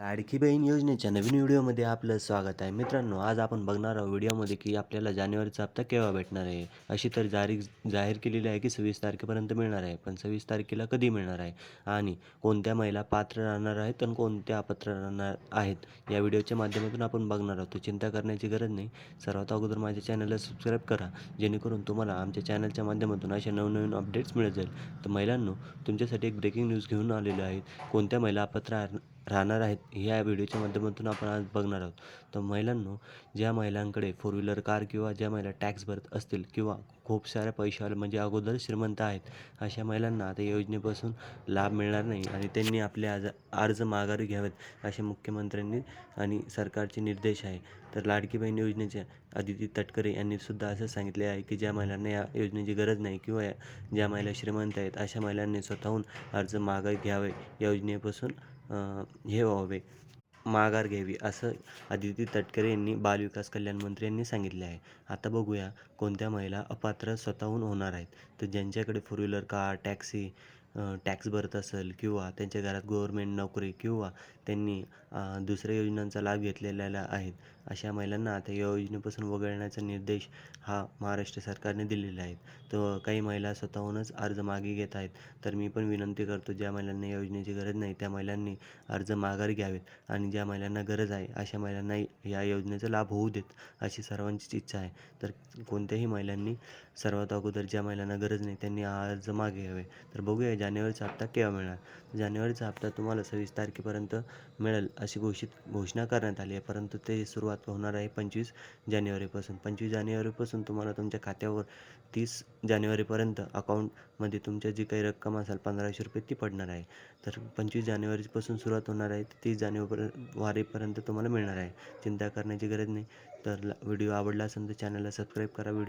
लाडकी बहीण योजनेच्या नवीन व्हिडिओमध्ये आपलं स्वागत आहे. मित्रांनो आज आपण बघणार आहोत व्हिडिओमध्ये की आपल्याला जानेवारीचा हप्ता केव्हा भेटणार आहे? अशी तर जारी जाहीर केलेली आहे की सव्वीस तारखेपर्यंत मिळणार आहे पण सव्वीस तारखेला कधी मिळणार आहे? आणि कोणत्या महिला पात्र राहणार आहेत आणि कोणत्या अपात्र राहणार आहेत? या व्हिडिओच्या माध्यमातून आपण बघणार आहोत. चिंता करण्याची गरज नाही. सर्वात अगोदर माझ्या चॅनलला सबस्क्राईब करा जेणेकरून तुम्हाला आमच्या चॅनलच्या माध्यमातून अशा नवनवीन अपडेट्स मिळत जाईल. तर महिलांनो तुमच्यासाठी एक ब्रेकिंग न्यूज घेऊन आलेलो आहे. कोणत्या महिला अपात्र राहणार आहेत ह्या व्हिडिओच्या माध्यमातून आपण आज बघणार आहोत. तर महिलांनो ज्या महिलांकडे फोर व्हीलर कार किंवा ज्या महिला टॅक्स भरत असतील किंवा खूप साऱ्या पैशावाले म्हणजे अगोदर श्रीमंत आहेत अशा महिलांना आता योजनेपासून लाभ मिळणार नाही आणि त्यांनी आपले आज अर्ज माघारी घ्यावेत असे मुख्यमंत्र्यांनी आणि सरकारचे निर्देश आहे. तर लाडकी बहीण योजनेच्या अदिती तटकरे यांनी सुद्धा असं सांगितले आहे की ज्या महिलांना या योजनेची गरज नाही किंवा ज्या महिला श्रीमंत आहेत अशा महिलांनी स्वतःहून अर्ज माघारी घ्यावे या योजनेपासून हे व्हावे. माघार घ्यावी असं आदिती तटकरे यांनी बालविकास कल्याण मंत्री यांनी सांगितले आहे. आता बघूया कोणत्या महिला अपात्र स्वतःहून होणार आहेत. तर ज्यांच्याकडे four wheeler car taxi tax भरत असेल किंवा त्यांच्या घरात गव्हर्मेंट नोकरी किंवा त्यांनी दुसऱ्या योजनांचा लाभ घेतलेला आहेत अशा महिलांना आता या योजनेपासून वगळण्याचा निर्देश हा महाराष्ट्र सरकारने दिलेला आहे. तर काही महिला स्वतःहूनच अर्ज मागे घेत आहेत तर मी पण विनंती करतो ज्या महिलांना या योजनेची गरज नाही त्या महिलांनी अर्ज माघार घ्यावेत आणि ज्या महिलांना गरज आहे अशा महिलांना या योजनेचा लाभ होऊ देत अशी सर्वांचीच इच्छा आहे. तर कोणत्याही महिलांनी सर्वात अगोदर ज्या महिलांना गरज नाही त्यांनी हा अर्ज मागे घ्यावे. तर बघूया जानेवारीचा हप्ता केव्हा मिळणार? जानेवारीचा हप्ता तुम्हाला सव्वीस तारखेपर्यंत मिळेल अशी घोषित घोषणा करण्यात आली आहे. परंतु ते सुरुवात होणार आहे पंचवीस जानेवारीपासून. पंचवीस जानेवारीपासून तुम्हाला तुमच्या खात्यावर तीस जानेवारीपर्यंत अकाउंटमध्ये तुमच्या जी काही रक्कम असेल पंधराशे रुपये ती पडणार आहे. तर पंचवीस जानेवारीपासून सुरुवात होणार आहे तीस जानेवारीपर्यंत वारीपर्यंत तुम्हाला मिळणार आहे. चिंता करण्याची गरज नाही. तर व्हिडिओ आवडला असेल तर चॅनलला सबस्क्राईब करा. व्हिडिओ